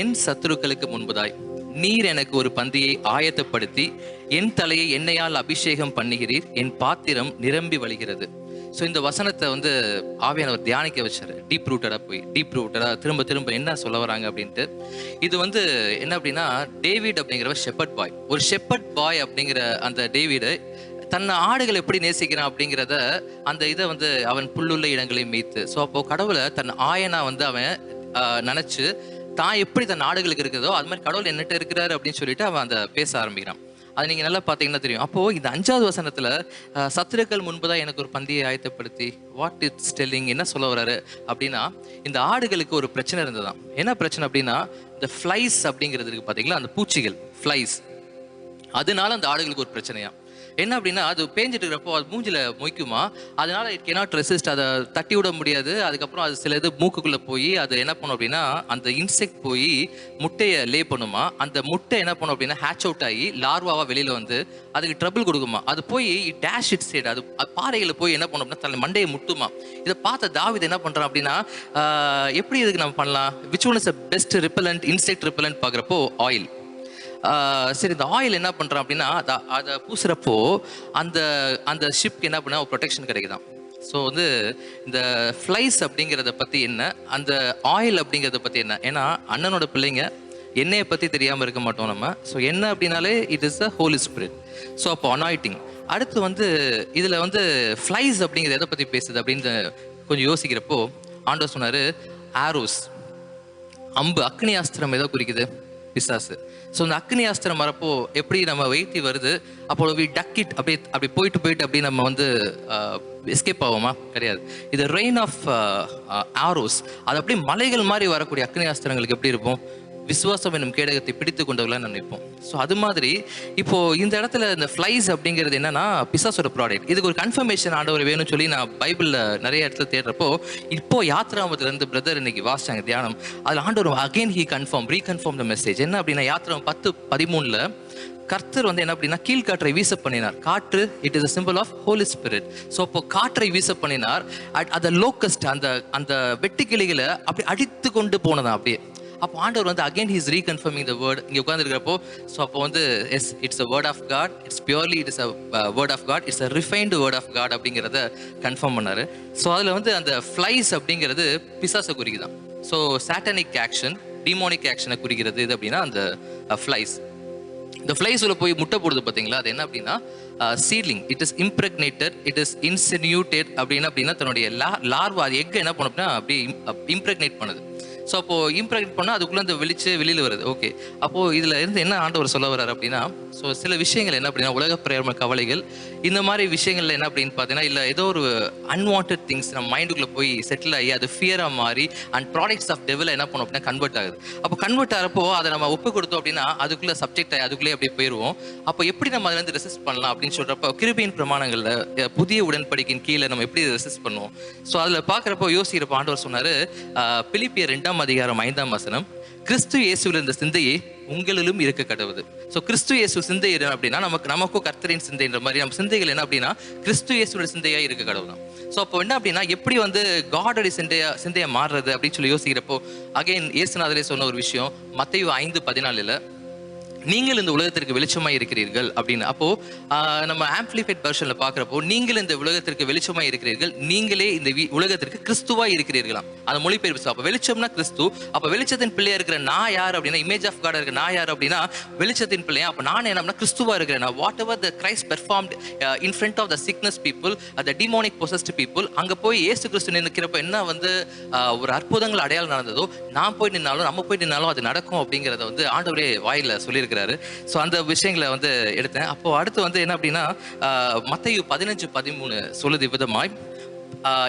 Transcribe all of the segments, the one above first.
என் சத்துருக்களுக்கு முன்பதாய். நீர் எனக்கு ஒரு பந்தியை ஆயத்தப்படுத்தி என் தலையை எண்ணெயால் அபிஷேகம் பண்ணுகிறீர் என் பாத்திரம் நிரம்பி வழிகிறது. ஸோ இந்த வசனத்தை வந்து ஆவியானவர் தியானிக்க வச்சார். டீப் ரூட்டடாக போய் டீப் ரூட்டடாக திரும்ப திரும்ப என்ன சொல்ல வராங்க அப்படின்ட்டு. இது வந்து என்ன அப்படின்னா டேவிட் அப்படிங்கிறவர் ஷெப்பர்ட் பாய் ஒரு ஷெப்பர்ட் பாய் அப்படிங்கிற அந்த டேவிடு தன்னை ஆடுகள் எப்படி நேசிக்கிறான் அப்படிங்கிறத அந்த இதை வந்து அவன் புல்லுள்ள இடங்களையும் மீத்து. ஸோ அப்போ கடவுளை தன் ஆயனா வந்து அவன் நினச்சி தான் எப்படி தன் நாடுகளுக்கு இருக்குதோ அது மாதிரி கடவுள் என்னட்ட இருக்கிறாரு அப்படின்னு சொல்லிட்டு அவன் அந்த பேச ஆரம்பிக்கிறான். அது நீங்கள் நல்லா பார்த்தீங்கன்னா தெரியும். அப்போது இந்த அஞ்சாவது வசனத்தில் சத்துருக்கள் முன்பதா எனக்கு ஒரு பந்தியை ஆயத்தப்படுத்தி வாட் இட்ஸ் டெல்லிங் என்ன சொல்ல வர்றாரு அப்படின்னா இந்த ஆடுகளுக்கு ஒரு பிரச்சனை இருந்ததுதான் என்ன பிரச்சனை அப்படின்னா இந்த ஃப்ளைஸ் அப்படிங்கிறது பார்த்தீங்களா அந்த பூச்சிகள் ஃப்ளைஸ் அதனால அந்த ஆடுகளுக்கு ஒரு பிரச்சனையாக என்ன அப்படின்னா அது பேஞ்சிட்டு இருக்கிறப்போ அது மூஞ்சில மொய்க்குமா? அதனால இட் cannot ரெசிஸ்ட் அதை தட்டி விட முடியாது. அதுக்கப்புறம் அது சில இது மூக்குக்குள்ளே போய் அது என்ன பண்ணும் அப்படின்னா அந்த இன்செக்ட் போய் முட்டையை லே பண்ணுமா? அந்த முட்டை என்ன பண்ணும் அப்படின்னா ஹேட்ச் அவுட் ஆகி லார்வாவாக வெளியில் வந்து அதுக்கு ட்ரபிள் கொடுக்குமா? அது போய் டேஷ் இட் சைடு அது பாறைகளை போய் என்ன பண்ணும் அப்படின்னா தலை மண்டையை முட்டுமா? இதை பார்த்த தாவித் என்ன பண்ணுறான் அப்படின்னா எப்படி இதுக்கு நம்ம பண்ணலாம்? Which one is best repellent insect repellent பார்க்குறப்போ ஆயில் சரி இந்த ஆயில் என்ன பண்ணுறான் அப்படின்னா அதை பூசுறப்போ அந்த அந்த ஷிப்க்கு என்ன பண்ணா ப்ரொடெக்ஷன் கிடைக்குதாம். ஸோ வந்து இந்த ஃப்ளைஸ் அப்படிங்கிறத பற்றி என்ன அந்த ஆயில் அப்படிங்கிறத பற்றி என்ன? ஏன்னா அண்ணனோட பிள்ளைங்க எண்ணெயை பற்றி தெரியாமல் இருக்க மாட்டோம் நம்ம. ஸோ என்ன அப்படின்னாலே it is a holy spirit so அப்போ அனாயிட்டிங் அடுத்து வந்து இதில் வந்து ஃப்ளைஸ் அப்படிங்கிறத எதை பற்றி பேசுது அப்படின்னு கொஞ்சம் யோசிக்கிறப்போ ஆண்டோ சொன்னார் ஆரோஸ் அம்பு அக்னி ஆஸ்திரம் எதை குறிக்குது? பிசாசு. ஸோ இந்த அக்னி அஸ்திரம் வரப்போ எப்படி நம்ம வெயிட்டி வருது? அப்போ வி டக் இட் அப்படியே அப்படி போயிட்டு போயிட்டு அப்படி நம்ம வந்து எஸ்கேப் ஆகுமா கிடையாது. இது ரெயின் ஆஃப் ஆரோஸ் அது அப்படியே மலைகள் மாதிரி வரக்கூடிய அக்னி அஸ்திரங்களுக்கு எப்படி இருக்கும்? விசுவாசம் என்னும் கேடகத்தை பிடித்து கொண்டவர்களா நினைப்போம் ஸோ அது மாதிரி இப்போ இந்த இடத்துல இந்த ஃப்ளைஸ் அப்படிங்கிறது என்னன்னா பிசாசோட ப்ராடக்ட் இதுக்கு ஒரு கன்ஃபர்மேஷன் ஆண்டவர் வேணும்னு சொல்லி நான் பைபிளில் நிறைய இடத்துல தேடுறப்போ இப்போ யாத்ராமத்துலேருந்து பிரதர் இன்னைக்கு வாசிச்சாங்க தியானம். அதில் ஆண்டவர் again he confirm reconfirm the message என்ன அப்படின்னா யாத்திரம் பத்து பதிமூணில் கர்த்தர் வந்து என்ன அப்படின்னா கீழ்காற்றை வீச பண்ணினார். காற்று it is a symbol of holy spirit so அப்போ காற்றை வீச பண்ணினார். அட் அந்த லோக்கஸ்ட் அந்த அந்த வெட்டுக்கிளிகளை அப்படி அடித்து கொண்டு போனதான் அப்படியே. அப்போ ஆண்டவர் வந்து again he's reconfirming the word இங்கே உட்காந்துருக்கிறப்போ ஸோ அப்போ வந்து yes it's a word of God it's purely it's a word of God it's a refined word of God அப்படிங்கிறத கன்ஃபார்ம் பண்ணார். ஸோ அதில் வந்து அந்த ஃப்ளைஸ் அப்படிங்கிறது பிசாசை குறிக்குதான். ஸோ சாட்டனிக் ஆக்ஷன் டிமோனிக் ஆக்ஷனை குறிக்கிறது. இது அப்படின்னா அந்த uh, ஃப்ளைஸ் இந்த ஃப்ளைஸ் உள்ள போய் முட்டை போடுது பார்த்தீங்களா? அது என்ன அப்படின்னா seedling it is impregnated it is insinuated அப்படின்னு அப்படின்னா தன்னுடைய லா லார்வா அது எக் என்ன பண்ணும் அப்படின்னா அப்படியே uh, இம்ப்ரெக்னேட் பண்ணுது. ஸோ அப்போ இம்ப்ராக்ட் பண்ணால் அதுக்குள்ளே அந்த வெளிச்சு வெளியில் வருது. ஓகே அப்போது இதில் இருந்து என்ன ஆண்டவர் சொல்ல வர்றாரு அப்படின்னா ஸோ சில விஷயங்கள் என்ன அப்படின்னா உலக பிரேம கவலைகள் இந்த மாதிரி விஷயங்கள்ல என்ன அப்படின்னு பார்த்தீங்கன்னா இல்லை ஏதோ ஒரு அன்வான்ட் திங்ஸ் நம்ம மைண்டுக்குள்ளே போய் செட்டில் ஆகி அது ஃபியராக மாறி அண்ட் ப்ராடக்ட்ஸ் ஆஃப் டெவலில் என்ன பண்ணும் அப்படின்னா கன்வெர்ட் ஆகுது. அப்போ கன்வெர்ட் ஆகிறப்போ அதை நம்ம ஒப்பு கொடுத்தோம் அப்படின்னா அதுக்குள்ளே சப்ஜெக்ட் ஆகி அதுக்குள்ளே அப்படியே போயிடுவோம் அப்போ எப்படி நம்ம அதில் இருந்து ரெசிஸ்ட் பண்ணலாம் அப்படின்னு சொல்கிறப்போ கிருபியின் பிரமாணங்களில் புதிய உடன்படிக்கையின் கீழே நம்ம எப்படி ரெசிஸ்ட் பண்ணுவோம்? ஸோ அதில் பார்க்குறப்போ யோசிக்கிறப்போ ஆண்டவர் சொன்னார் பிலிப்பிய ரெண்டாம் ரெண்டாம் அதிகாரம் ஐந்தாம் வசனம் கிறிஸ்து இயேசுவில் இருந்த சிந்தையே உங்களிலும் இருக்க கடவுது. ஸோ கிறிஸ்து இயேசு சிந்தை என்ன அப்படின்னா நமக்கு நமக்கும் கர்த்தரின் சிந்தைன்ற மாதிரி நம்ம சிந்தைகள் என்ன அப்படின்னா கிறிஸ்து இயேசுடைய சிந்தையா இருக்க கடவுள் தான். ஸோ அப்போ என்ன அப்படின்னா எப்படி வந்து காடடி சிந்தையா சிந்தையா மாறுறது அப்படின்னு சொல்லி யோசிக்கிறப்போ அகைன் இயேசுநாதரே சொன்ன ஒரு விஷயம் மத்தையோ ஐந்து பதினாலுல நீங்கள் இந்த உலகத்திற்கு வெளிச்சமாய் இருக்கிறீர்கள் அப்படின்னு. அப்போ நம்ம ஆம்பிளிஃபைட் வெர்ஷன்ல பாக்குறப்போ நீங்கள் இந்த உலகத்திற்கு வெளிச்சமாய் இருக்கிறீர்கள் நீங்களே இந்த வி- உலகத்திற்கு கிறிஸ்துவாய் இருக்கிறீர்களாம். அந்த மொழிபெயர்ப்பு. அப்ப வெளிச்சம்னா கிறிஸ்து. அப்ப வெளிச்சத்தின் பிள்ளையா இருக்கிற நான் யார் அப்படின்னா இமேஜ் ஆஃப் காட் இருக்கிற நான் யார் அப்படின்னா வெளிச்சத்தின் பிள்ளையா அப்ப நான் என்ன கிறிஸ்துவா இருக்கிறேன். Whatever the Christ perform in front of the sickness people அந்த டிமோனிக் பொசஸ்ட் பீப்புள் அங்க போய் இயேசு கிறிஸ்து நிற்கிறப்ப என்ன வந்து ஒரு அற்புதங்கள் அடையாளம் நடந்ததோ நான் போய் நின்னாலும் நம்ம போய் நின்னாலும் அது நடக்கும் அப்படிங்கிறத வந்து ஆண்டவரே வாயில சொல்லியிருக்கிறாரு ஸோ அந்த விஷயங்களை வந்து எடுத்தேன். அப்போ அடுத்து வந்து என்ன அப்படின்னா மத்தையு பதினஞ்சு பதிமூணு சொல்லுது விதமாய்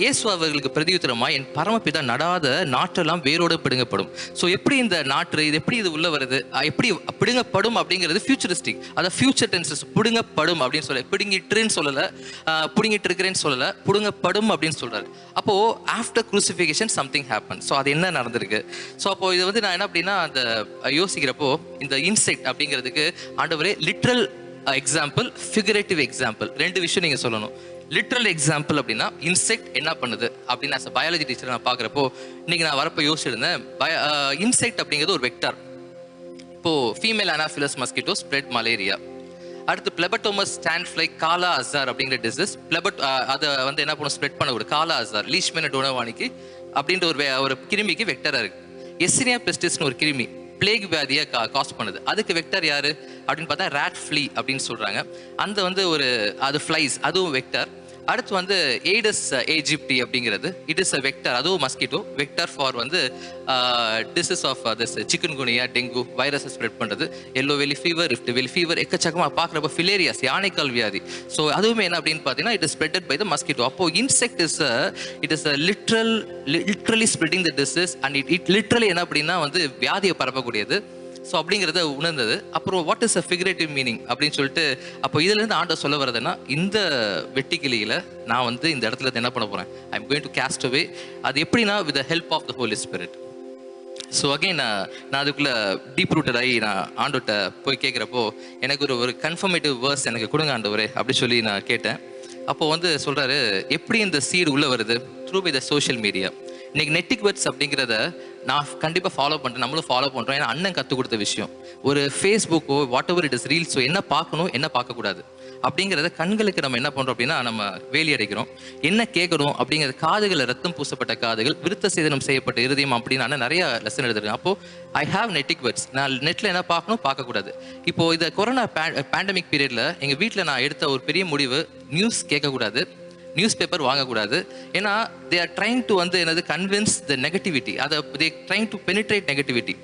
இயேசு அவர்களுக்கு பிரதியுத்தரமாய் என் பரமபிதா நடாத நாற்றெல்லாம் வேரோடு பிடுங்கப்படும். ஸோ எப்படி இந்த நாற்று இது எப்படி இது உள்ள வருது? எப்படி பிடுங்கப்படும் அப்படிங்கிறது ஃபியூச்சரிஸ்டிக் அதை ஃபியூச்சர் டென்சஸ் பிடுங்கப்படும் அப்படின்னு சொல்ல பிடுங்கிட்டுன்னு சொல்லல. பிடுங்கிட்டு இருக்கிறேன்னு சொல்லல. பிடுங்கப்படும் அப்படின்னு சொல்றாரு. அப்போது after crucifixion something happen so அது என்ன நடந்திருக்கு? ஸோ அப்போ இது வந்து நான் என்ன அப்படின்னா அந்த யோசிக்கிறப்போ இந்த இன்செக்ட் அப்படிங்கிறதுக்கு ஆண்டவரே லிட்ரல் எக்ஸாம்பிள் ஃபிகரேட்டிவ் எக்ஸாம்பிள் ரெண்டு விஷயம் நீங்க சொல்லணும். லிட்ரல் எக்ஸாம்பிள் அப்படின்னா இன்செக்ட் என்ன பண்ணுது? அப்படின்னு பயாலஜி டீச்சர் நான் பார்க்குறப்போ இன்னைக்கு நான் வரப்போ யோசிச்சிருந்தேன் இன்செக்ட் uh, அப்படிங்கிறது ஒரு வெக்டார் இப்போ female anopheles mosquito spread malaria அடுத்து phlebotomus sand fly kala azar அப்படிங்கிற டிசீஸ் பிளபட் uh, அதை வந்து என்ன பண்ணும்? ஸ்ப்ரெட் பண்ணக்கூடிய காலா அசார் லீஷ்மென டோனவானிக்கு அப்படின்ற ஒரு ஒரு கிருமிக்கு வெக்டராக இருக்கு. எஸ்னியா பெஸ்டிஸ்னு ஒரு கிருமி. பிளேக் வியாதியை கா காஸ்ட் பண்ணுது. அதுக்கு வெக்டர் யாரு? அப்படின்னு பார்த்தா ரேட் ஃப்ளீ அப்படின்னு சொல்கிறாங்க அந்த வந்து ஒரு அது ஃப்ளைஸ் அதுவும் வெக்டர் அடுத்து வந்து எய்டஸ் ஏஜிப்டி அப்படிங்கிறது. இட் இஸ் அ வெக்டர் அதுவும் மஸ்கிட்டோ வெக்டர் ஃபார் வந்து disease of this chikungunya dengue வைரஸை ஸ்ப்ரெட் பண்ணுறது yellow valley fever rift valley fever எக்கச்சக்கமாக பார்க்குறப்ப ஃபிலேரியாஸ் யானைக்கால் வியாதி. ஸோ அதுவுமே என்ன அப்படின்னு பார்த்தீங்கன்னா it is spreaded by the mosquito அப்போ insect is it is a literal literally spreading the disease and it it literally என்ன அப்படின்னா வந்து வியாதியை பரப்பக்கூடியது. ஸோ அப்படிங்கிறத உணர்ந்தது. அப்புறம் what is a figurative meaning அப்படின்னு சொல்லிட்டு அப்போ இதுலேருந்து ஆண்ட சொல்ல வரதுன்னா இந்த வெட்டிக்கிளியில் நான் வந்து இந்த இடத்துல என்ன பண்ண போகிறேன் I am going to cast away அது எப்படின்னா with the help of the holy spirit so again நான் நான் அதுக்குள்ளே டீப் ரூட்டட் ஆகி நான் ஆண்டோட்ட போய் கேட்குறப்போ எனக்கு ஒரு ஒரு கன்ஃபர்மேட்டிவ் வேர்ஸ் எனக்கு கொடுங்க ஆண்டவரே அப்படி சொல்லி நான் கேட்டேன். அப்போது வந்து சொல்கிறாரு எப்படி இந்த சீடு உள்ளே வருது? Through by the social media இன்னைக்கு நெட்டிக் வேர்ட்ஸ் அப்படிங்கிறத நான் கண்டிப்பாக ஃபாலோ பண்ணுறேன் நம்மளும் ஃபாலோ பண்ணுறோம் ஏன்னா அண்ணன் கற்றுக் கொடுத்த விஷயம். ஒரு ஃபேஸ்புக்கோ வாட் எவர் இட் இஸ் ரீல்ஸோ என்ன பார்க்கணும் என்ன பார்க்கக்கூடாது? அப்படிங்கிறத கண்களுக்கு நம்ம என்ன பண்ணுறோம் அப்படின்னா நம்ம வேலி அடைக்கிறோம். என்ன கேட்குறோம் அப்படிங்கிறது காதுகளில் ரத்தம் பூசப்பட்ட காதுகள் விருத்த சேதனம் செய்யப்பட்ட இருதயம் அப்படின்னு ஆனால் நிறைய லெசன் எடுத்துருக்கேன் அப்போ ஐ ஹாவ் நெட்டிக் வேர்ட்ஸ் நான் நெட்டில் என்ன பார்க்கணும்? பார்க்கக்கூடாது. இப்போ இந்த கொரோனா பேண்டமிக் பீரியடில் எங்கள் வீட்டில் நான் எடுத்த ஒரு பெரிய முடிவு நியூஸ் கேட்கக்கூடாது. நியூஸ் பேப்பர் வாங்கக்கூடாது. ஏன்னா தே ஆர் ட்ரைங் டு வந்து என்னது கன்வின்ஸ் த நெகட்டிவிட்டி அதை they trying to penetrate negativity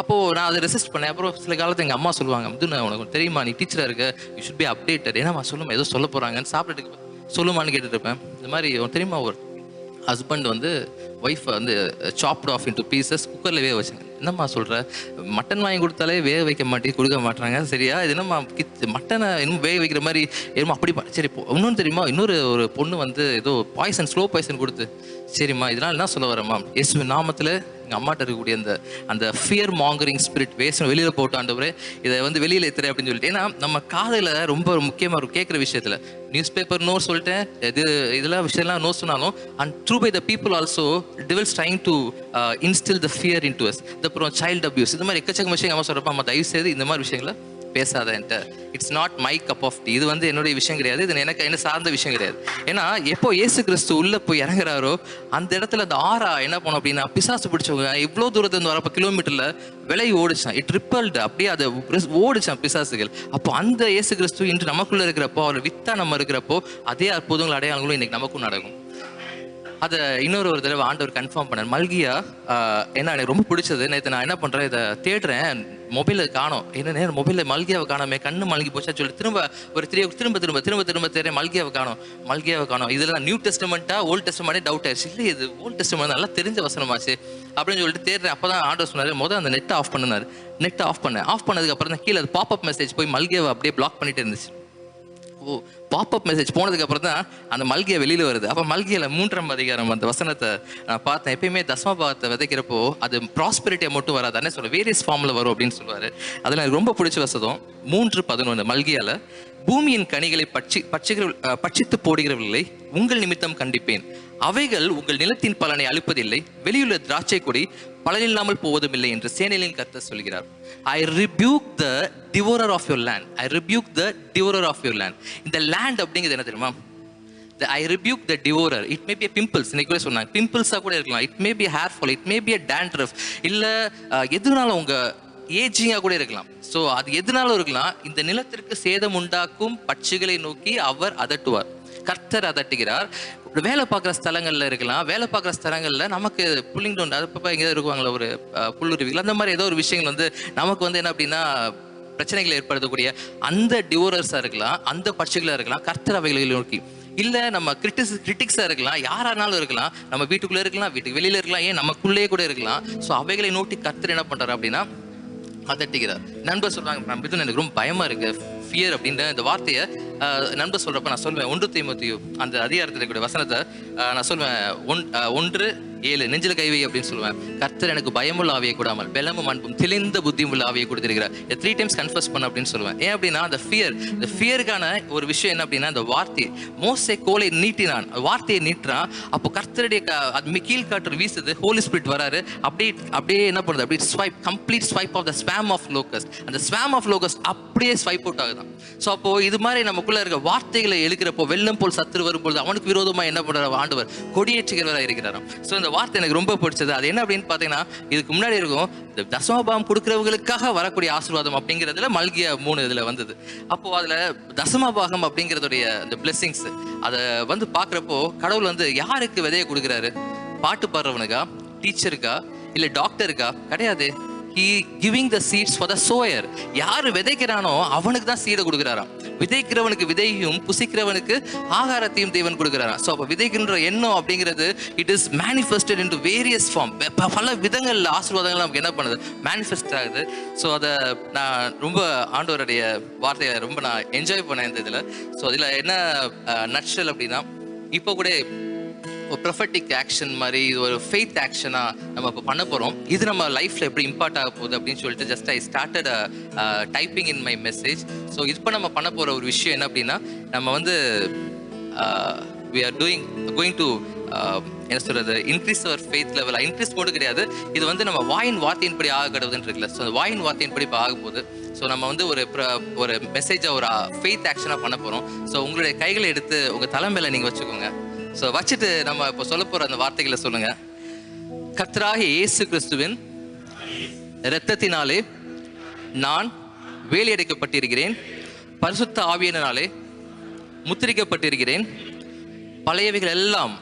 அப்போது நான் அதை ரெசிஸ்ட் பண்ணேன். அப்புறம் சில காலத்தில் எங்கள் அம்மா சொல்லுவாங்க இதுன்னு உனக்கு தெரியுமா? நீ டீச்சராக இருக்க. யூ ஷுட் பி அப்டேட்டட் ஏன்னா சொல்லுமா ஏதோ சொல்ல போகிறாங்கன்னு சாப்பிட்டுட்டு சொல்லுமான்னு கேட்டுட்டு இருப்பேன் இந்த மாதிரி தெரியுமா? ஒரு ஹஸ்பண்ட் வந்து ஒய்ஃபை வந்து சாப்ட் ஆஃப் இன்ட்டு பீசஸ் குக்கர்லவே வேக வச்சாங்க. என்னம்மா சொல்கிற மட்டன் வாங்கி கொடுத்தாலே வேக வைக்க மாட்டே கொடுக்க மாட்டாங்க சரியா? இது என்னம்மா கித் மட்டனை இன்னும் வேக வைக்கிற மாதிரி என்னமோ அப்படி சரி இன்னொன்று தெரியுமா? இன்னொரு ஒரு பொண்ணு வந்து ஏதோ பாய்சன் ஸ்லோ பாய்சன் கொடுத்து. சரிம்மா இதனால் என்ன சொல்ல வரேம்மா? இயேசு நாமத்தில் எங்கள் அம்மாட்ட இருக்கக்கூடிய அந்த அந்த ஃபியர் மாங்கரிங் ஸ்பிரிட் வேஸ்ட் வெளியில் போட்டு ஆண்டவரே இதை வந்து வெளியில் ஏற்றுறேன் அப்படின்னு சொல்லிட்டு. ஏன்னா நம்ம காதில் ரொம்ப முக்கியமாக இருக்கும் கேட்குற விஷயத்தில். நியூஸ் பேப்பர் நோ சொல்லிட்டேன் இது இதெல்லாம் விஷயம்லாம் நோ சொன்னாலும் and through by the people also devils trying to instil the fear in to us அப்புறம் சைல்டு அபியூஸ் இந்த மாதிரி எக்கச்சக்க விஷயம் அம்மா சொல்கிறப்ப நம்ம தயவு செய்து இந்த மாதிரி விஷயங்களை பேசாத என்கிட்ட it's not my cup of tea இது வந்து என்னுடைய விஷயம் கிடையாது. இது எனக்கு என்ன சார்ந்த விஷயம் கிடையாது. ஏன்னா எப்போ இயேசு கிறிஸ்து உள்ள போய் இறங்குறாரோ அந்த இடத்துல அந்த ஆறா என்ன பண்ணும் அப்படின்னா பிசாசு பிடிச்சவங்க இவ்வளோ தூரத்துலேருந்து வரப்போ கிலோமீட்டரில் விலை ஓடிச்சான் இட் ரிப்பல்டு அப்படியே அதை ஓடிச்சான் பிசாசுகள். அப்போ அந்த இயேசு கிறிஸ்து இன்று நமக்குள்ளே இருக்கிறப்போ அவர் வித்தா நம்ம இருக்கிறப்போ அதே அற்புதங்கள் அடையாளங்களும் இன்னைக்கு நமக்கும் நடக்கும். அதை இன்னொரு ஒரு தடவை ஆண்டவர் கன்ஃபார்ம் பண்ணார். மல்கியா என்ன எனக்கு ரொம்ப பிடிச்சது. நேற்று நான் என்ன பண்ணுறேன் இதை தேடுறேன். மொபைலில் காணோம். என்ன நேரம் மொபைலில் மல்கியாவை காணாமே. கண்ணு மல்கி போச்சா சொல்லி. திரும்ப ஒரு த்ரீ திரும்ப திரும்ப திரும்ப திரும்ப தேடுறேன். மல்கியாவை காணும். மல்கியாவை காணோம். இதில் நியூ டெஸ்டமெண்ட்டா ஓல்ட் டெஸ்டமெண்ட்டே டவுட் ஆயிடுச்சு. இல்லை இது ஓல்ட் டெஸ்டமெண்ட் நல்லா தெரிஞ்ச வசனமாச்சு. அப்படின்னு சொல்லிட்டு தேடுறேன். அப்போ தான் ஆர்டர் சொன்னார் முதல் அந்த நெட்டை ஆஃப் பண்ணினார். நெட்டை ஆஃப் பண்ணேன். ஆஃப் பண்ணதுக்கு அப்புறம் தான் கீழே அது பாப்அப் மெசேஜ் போய் மல்கியாவை அப்படியே பிளாக் பண்ணிட்டு இருந்துச்சு. பாப்அப் மெசேஜ் போனதுக்கு அப்புறம் தான் அந்த மல்கியா வெளியில் வருது. அப்போ மல்கியில் மூன்றாம் அதிகாரம் அந்த வசனத்தை நான் பார்த்தேன். எப்பயுமே தசமபாகத்தை விதைக்கிறப்போ அது ப்ராஸ்பெரிட்டியை மட்டும் வராது அண்ணே சொல்ல வேரியஸ் ஃபார்மில் வரும் அப்படின்னு சொல்லுவார். அதில் எனக்கு ரொம்ப பிடிச்ச வசதம். மூன்று பதினொன்று மல்கியால் பூமியின் கனிகளை பட்சி பட்சிக்கிற பட்சித்து போடுகிறவர்களை உங்கள் நிமித்தம் கண்டிப்பேன். அவைகள் உங்கள் நிலத்தின் பலனை அளிப்பதில்லை வெளியுள்ள திராட்சை கொடி பலனில்லாமல் போவதும் இல்லை என்று சேனையின் கர்த்தர் சொல்கிறார். I rebuke the devourer of your land I rebuke the devourer of your land இந்த லேண்ட் அப்படிங்கிறது என்ன தெரியுமா? The I rebuke the devourer it may be pimples இன்னைக்கு கூட சொன்னாங்க. பிம்பிள்ஸாக கூட இருக்கலாம். It may be hair fall it may be a dandruff இல்லை எதுனாலும் உங்க ஏஜிங்காக கூட இருக்கலாம். ஸோ அது எதுனாலும் இருக்கலாம். இந்த நிலத்திற்கு சேதம் உண்டாக்கும் பட்சிகளை நோக்கி அவர் அதட்டுவார். கர்த்தர் அதட்டுகிறார். வேலை பார்க்குற ஸ்தலங்களில் இருக்கலாம். வேலை பார்க்குற ஸ்தலங்களில் நமக்கு புல்லிங் டவுன் அது இப்போ எங்கேயாவது இருக்குவாங்களா ஒரு புல்லுருவிகள். அந்த மாதிரி ஏதோ ஒரு விஷயங்கள் வந்து நமக்கு வந்து என்ன அப்படின்னா பிரச்சனைகளை ஏற்படுத்தக்கூடிய அந்த டிவோரர்ஸாக இருக்கலாம் அந்த பட்சிகளாக இருக்கலாம் கர்த்தர் அவைகளை நோக்கி. இல்லை நம்ம கிரிட்டிஸ் கிரிட்டிக்ஸாக இருக்கலாம் யாரானாலும் இருக்கலாம் நம்ம வீட்டுக்குள்ளே இருக்கலாம் வீட்டுக்கு வெளியில் இருக்கலாம் ஏன் நமக்குள்ளேயே கூட இருக்கலாம். ஸோ அவைகளை நோட்டி கர்த்தர் என்ன பண்ணுறாரு அப்படின்னா அதட்டிக்கிறார் நண்பர் சொல்கிறாங்க நம்ம எனக்கு ரொம்ப பயமாக இருக்குது ஃபியர் அப்படின்ற இந்த வார்த்தையை நண்பர் சொல்றப்ப நான் சொல்வேன் ஒன்று தீமத்தியோ அந்த அதிகாரத்தில் கூட வசனத்தை நான் சொல்வேன் ஒன் ஒன்று ஏழு நெஞ்சில கைவை அப்படின்னு சொல்லுவேன். கர்த்தர் எனக்கு பயமுள்ள ஆவியை கூடாமல் பெலமும் அன்பும் தெளிந்த புத்தியும் உள்ள ஆவியை கொடுத்திருக்கிறார். த்ரீ டைம்ஸ் கன்ஃபர்ஸ் பண்ண அப்படின்னு சொல்லுவேன். ஏன் அப்படின்னா அந்த ஃபியர் இந்த ஃபியருக்கான ஒரு விஷயம் என்ன அப்படின்னா அந்த வார்த்தை. மோசே கோலை நீட்டினான். வார்த்தையை நீட்டுறான். அப்போ கர்த்தருடைய அது மி- கீழ்காற்று வீசுது. ஹோலி ஸ்பிரிட் வராரு. அப்படியே அப்படியே என்ன பண்ணுது? அப்படியே swipe complete swipe of the swarm of locusts அந்த ஸ்வாம் ஆஃப் லோக்கஸ் அப்படியே ஸ்வைப் அவுட் ஆகுதான். ஸோ அப்போ இது மாதிரி நமக்குள்ள இருக்க வார்த்தைகளை எழுக்கிறப்போ வெள்ளம் போல் சத்துரு வரும்பொழுது அவனுக்கு விரோதமாக என்ன பண்றாரு? ஆண்டவர் கொடியேற்றுகிறவராக இருக்கிறாராம். ஸோ இந்த வார்த்தை எனக்கு ரொம்ப பிடிச்சது. அது என்ன அப்படின்னு பார்த்தீங்கன்னா இதுக்கு முன்னாடி இருக்கும் இந்த தசமபாவம் கொடுக்குறவங்களுக்காக வரக்கூடிய ஆசீர்வாதம் அப்படிங்கிறதுல மல்கிய மூணு இதில் வந்தது. அப்போ அதில் தசமபாகம் அப்படிங்கிறதுடைய அந்த பிளெஸ்ஸிங்ஸ் அதை வந்து பார்க்குறப்போ கடவுள் வந்து யாருக்கு விதையை கொடுக்குறாரு? பாட்டு பாடுறவனுக்கா? டீச்சருக்கா இல்லை டாக்டருக்கா கிடையாது. He giving the seeds for the sower யார் விதைக்கிறானோ அவனுக்கு தான் சீடை கொடுக்குறாராம். விதைக்கிறவனுக்கு விதையும் புசிக்கிறவனுக்கு ஆகாரத்தையும் தேவன் கொடுக்குறாராம். ஸோ அப்போ விதைக்கின்ற எண்ணம் அப்படிங்கிறது it is manifested in various form பல விதங்களில் ஆசீர்வாதங்கள் நமக்கு என்ன பண்ணுது? மேனிஃபெஸ்ட் ஆகுது. ஸோ அதை நான் ரொம்ப ஆண்டவருடைய வார்த்தையை ரொம்ப நான் என்ஜாய் பண்ணேன் இந்த இதில். ஸோ இதில் என்ன நட்சல் அப்படின்னா இப்போ கூட ஒரு ப்ரொஃபட்டிக் ஆக்ஷன் மாதிரி இது ஒரு ஃபெய்த் ஆக்ஷனாக நம்ம இப்போ பண்ண போகிறோம் இது நம்ம லைஃப்பில் எப்படி இம்பார்ட் ஆக போகுது அப்படின்னு சொல்லிட்டு just I started typing in my message so இப்போ நம்ம பண்ண போகிற ஒரு விஷயம் என்ன அப்படின்னா நம்ம வந்து we are doing going to என்ன சொல்றது increase our faith level increase போட்டு கிடையாது. இது வந்து நம்ம வாயின் வார்த்தையின்படி ஆக கடவுதுன்னு இருக்குல்ல. ஸோ அந்த வாயின் வார்த்தையின்படி இப்போ ஆக போகுது ஸோ நம்ம வந்து ஒரு ஒரு மெசேஜை ஒரு ஃபெய்த் ஆக்ஷனாக பண்ண போகிறோம் ஸோ உங்களுடைய கைகளை எடுத்து உங்கள் தலைமையில் நீங்கள் வச்சுக்கோங்க. ஸோ வச்சுட்டு நம்ம இப்போ சொல்ல போகிற அந்த வார்த்தைகளை சொல்லுங்க. கத்ராகி இயேசு கிறிஸ்துவின் இரத்தத்தினாலே நான் வேலையடைக்கப்பட்டிருக்கிறேன். பரிசுத்த ஆவியனாலே முத்திரிக்கப்பட்டிருக்கிறேன். பழையவைகள் எல்லாம்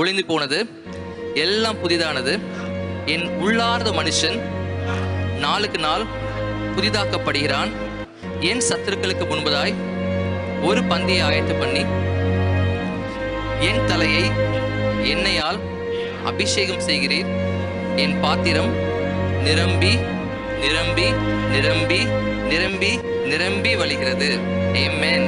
ஒளிந்து போனது எல்லாம் புதிதானது. என் உள்ளார்ந்த மனுஷன் நாளுக்கு நாள் புதிதாக்கப்படுகிறான். என் சத்துருக்களுக்கு முன்பதாய் ஒரு பந்தியை ஆயத்து பண்ணி என் தலையை எண்ணெயால் அபிஷேகம் செய்கிறீர். என் பாத்திரம் நிரம்பி நிரம்பி நிரம்பி நிரம்பி நிரம்பி வழிகிறது. ஏமேன்